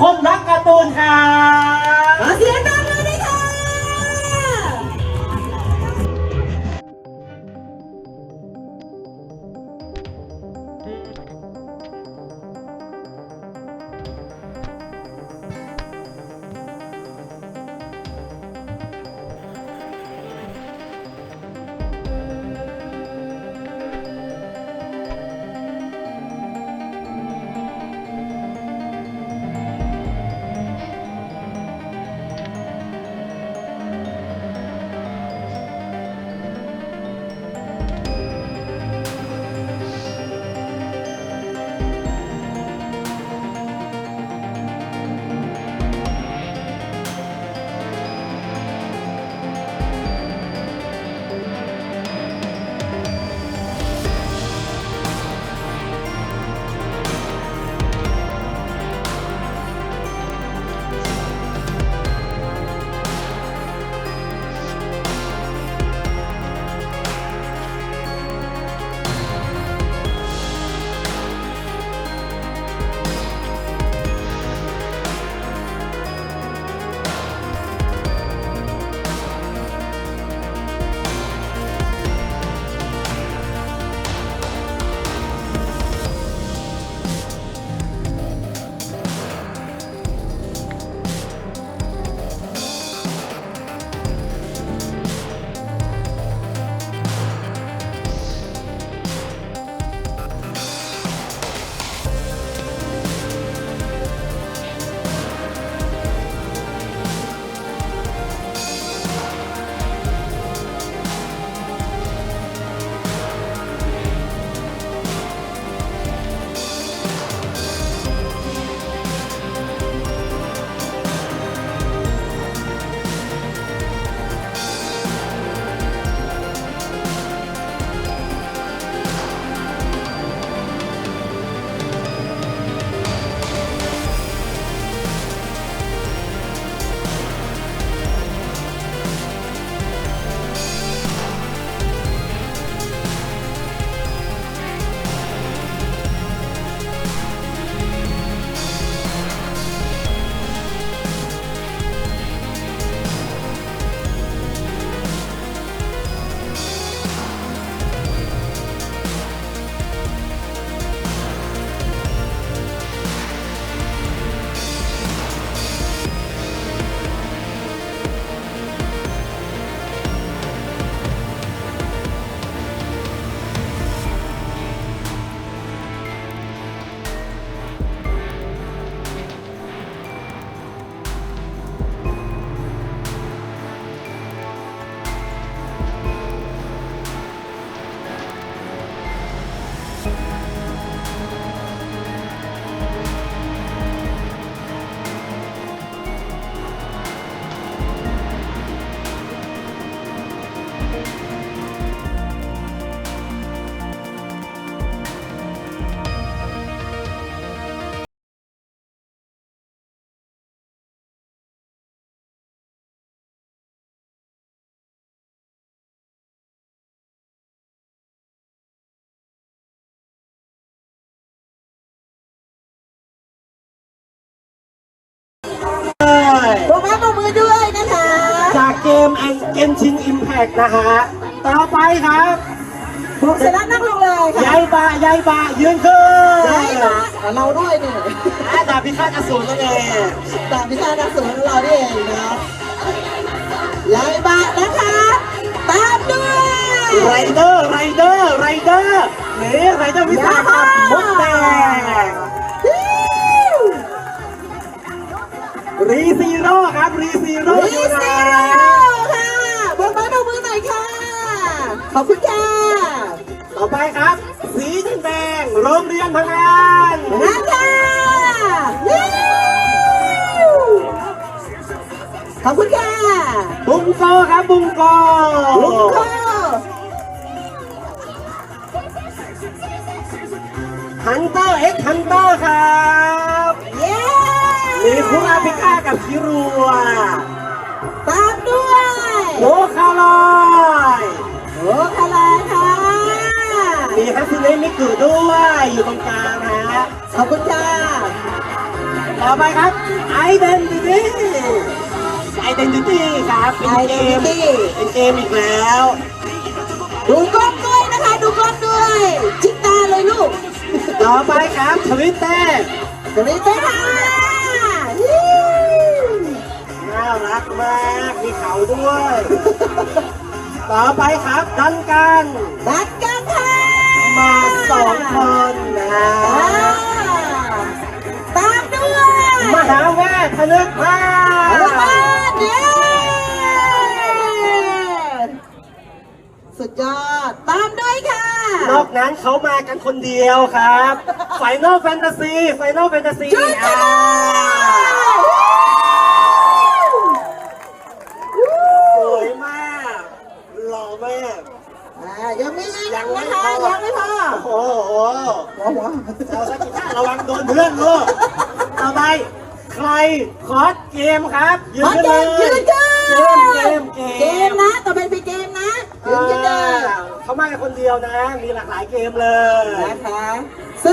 คนรักการ์ตูนครั มือปรบมือด้วยนะคะ จากเกมแอนเกนชินอิมแพกนะฮะต่อไปครับผมชนะนั่งลงเลยค่ะยายบะยายบะยืนขึ้นได้มาเราด้วยเนี่ยอาดาบพิฆาตอสูรนั่นเองตามพิธานักสูงเรานี่เองนะครับไล่บะนะคะตามด้วยไรเดอร์ไรเดอร์ไรเดอร์นี่ไรเดอร์พิฆาตครับมดแดง รีซีโร่ครับรีซีโร่รีอยู่ไหนซีโร่ค่ะปรบมือปรบมือหน่อยค่ะ ขอบคุณค่ะ ต่อไปครับ สีแดงโรงเรียนพังงานนั่นค่ะยิ้วขอบคุณค่ะ บุงโกครับบุงโกลุงโคฮันเตอร์เอ็กฮันเตอร์ครับเย้ มีคุราพิฆาตกับคิรัวตามด้วยโลคาลอยโอ้คาลาค่ะมีฮัสซิเนะมิกุด้วยอยู่ตรงกลางฮะขอบคุณค่ะไปต่อไปครับ Identity Identity ครับเป็นเกม Identity เป็นเกมอีกแล้ว ดูกล้องด้วยนะคะ ดูกล้องด้วย จิกตาเลยลูกต่อไปครับทวิตเตอร์ สวัสดีค่ะ มีเขาด้วย ต่อไปครับดันกันนัดกันค่ะมาสองคนนะอ่าตามด้วยมหาเวทพนึกภาอนุบาพลเย้สุดยอด ตามด้วยค่ะ นอกนั้นเขามากันคนเดียวครับ Final Fantasy Final Fantasy ช่วยกัอ่านสวยมาก หล่อมาก อ่ายังมีอีก ยังไม่ นะ พ คะ อ ยังไม่พอ โอ้โหัวหัวเอาสักกีตาร์ระวังโดนเพื่อนลูกต่อไป ใครคอสเกมครับยืนขอขึ้นเกเลยมยืนเกมเกมเกมเกมนะต่อไปเป็นเกมนะยืนกันเลยเขามาแค่คนเดียวนะ มีหลากหลายเกมเลยนะคะซึ่ง